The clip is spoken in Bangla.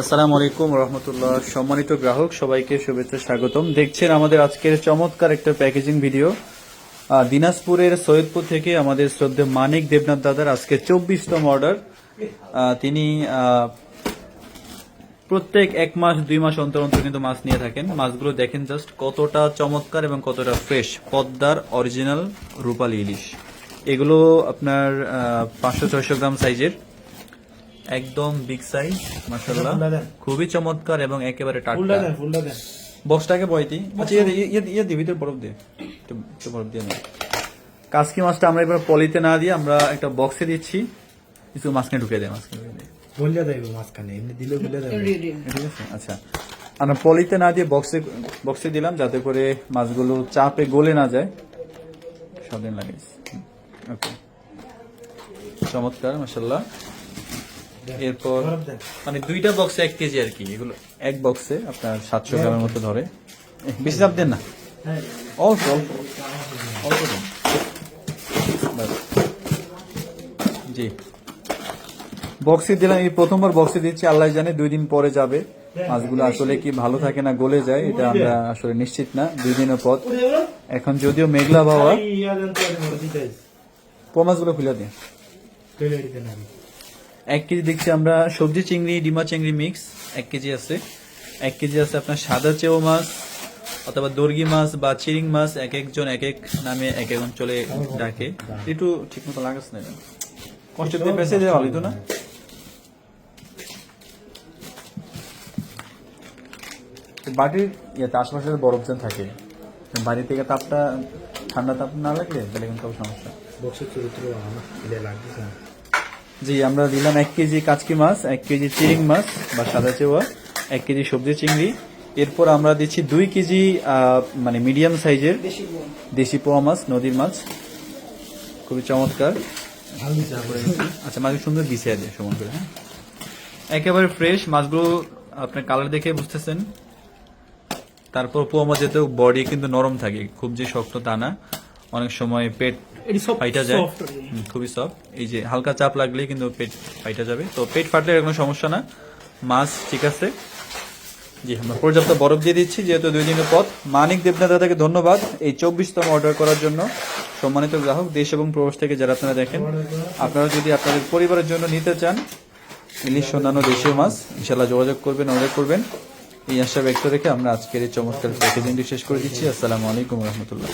আসসালামু আলাইকুম রহমতুল্লাহ। সম্মানিত গ্রাহক, সবাইকে শুভেচ্ছা স্বাগতম। দেখছেন আমাদের আজকের চমৎকার একটা প্যাকেজিং ভিডিও। দিনাজপুরের সৈয়দপুর থেকে আমাদের শ্রদ্ধে মানিক দেবনাথ দাদার আজকে চব্বিশতম অর্ডার। তিনি প্রত্যেক এক মাস, দুই মাস অন্তর অন্তর কিন্তু মাছ নিয়ে থাকেন। মাছগুলো দেখেন জাস্ট কতটা চমৎকার এবং কতটা ফ্রেশ পদ্মার অরিজিনাল রূপালী ইলিশ। এগুলো আপনার পাঁচশো, ছয়শো গ্রাম সাইজের একদম বিগ সাইজ মাশাল্লাহ ফুলটা খুবই চমৎকার এবং একেবারে ফুলটা টাটকা দেন ফুলটা দেন। বক্সটাকে বয়তি আচ্ছা ইয়ে ইয়ে- ইয়ে ইয়ে দিবি তোর বরফ দিয়ে। একটু একটু বরফ দিয়ে নে কাসকি মাছটা আমরা এবার পলিতে না দিয়ে আমরা একটা বক্সে দিচ্ছি। কিছু মাছখানে ঢুকে দেয় মাছখানে ঢুকিয়ে দেয় বললে দেবে মাঝখানে এমনি দিলে বলে দেবে। ঠিক আছে? আচ্ছা। আমরা পলিতে না দিয়ে বক্সে বক্সে দিলাম যাতে করে মাছগুলো চাপে গলে না যায়। সাবধান লাগে ওকে। চমৎকার মাসাল্লাহ এরপর মানে দুইটা বক্সে এক কেজি আর কি এগুলো এক বক্সে আপনার সাতশো গ্রামের মতো ধরে। বেশি চাপ দেন না? হ্যাঁ। অল্প অল্প। অল্প দেন। জি। বক্সে দিলাম এই প্রথমবার বক্সে দিচ্ছি আল্লাহ জানে দুই দিন পরে যাবে। মাছগুলো আসলে কি ভালো থাকে না গলে যায় এটা আমরা আসলে নিশ্চিত না দুই দিনের পথ এখন যদিও মেঘলা বাবা পো মাছগুলো খুলে দিন। এক কেজি দেখছি আমরা সবজি চিংড়ি ডিমা চিংড়ি মিক্স এক কেজি আছে। এক কেজি আছে আপনার সাদা চেও মাছ অথবা দর্গি মাছ বা চিরিং মাছ এক একজন এক এক নামে এক এক অঞ্চলে ডাকে। একটু ঠিক মতো লাগাস না কষ্ট দিয়ে বেঁচে দেওয়া হতো না? বাড়ির ইয়েতে আশেপাশে বরফ যেন থাকে। বাড়ি থেকে তাপটা ঠান্ডা তাপ না লাগলে তাহলে কিন্তু সমস্যা। বক্সের চরিত্র আমার দিলে লাগতেছে না। জি আমরা দিলাম এক কেজি কাচকি মাছ এক কেজি চিরিং মাছ বা সাদা চেওয়া এক কেজি সবজি চিংড়ি। এরপর আমরা দিচ্ছি দুই কেজি মানে মিডিয়াম সাইজের দেশি পোয়া। মাছ নদীর মাছ। খুবই চমৎকার। আচ্ছা মাছ সুন্দর বিছিয়ে দিয়ে সমান করে হ্যাঁ? একেবারে ফ্রেশ মাছগুলো আপনার কালার দেখে বুঝতেছেন। তারপর পোয়া মাছ যেহেতু বডি কিন্তু নরম থাকে খুব যে শক্ত তা না। অনেক সময় পেট এটি সব ফাইটা যায়। খুবই সফট এই যে হালকা চাপ লাগলেই কিন্তু পেট ফাইটা যাবে। তো পেট ফাটলে কোনো সমস্যা না। মাছ ঠিক আছে। জি আমরা পর্যাপ্ত বরফ দিয়ে দিচ্ছি যেহেতু দুই দিনের পথ। মানিক দেবনাথ দাদাকে ধন্যবাদ এই চব্বিশতম অর্ডার করার জন্য। সম্মানিত গ্রাহক দেশ এবং প্রবাস থেকে যারা আপনারা দেখেন আপনারা যদি আপনাদের পরিবারের জন্য নিতে চান ইলিশ অন্যান্য দেশীয় মাছ ইনশাল্লাহ যোগাযোগ করবেন অর্ডার করবেন। এই আশা ব্যক্ত রেখে আমরা আজকের এই চমৎকার প্যাকেজিংটি শেষ করে দিচ্ছি। আসসালামু আলাইকুম রহমতুল্লাহ।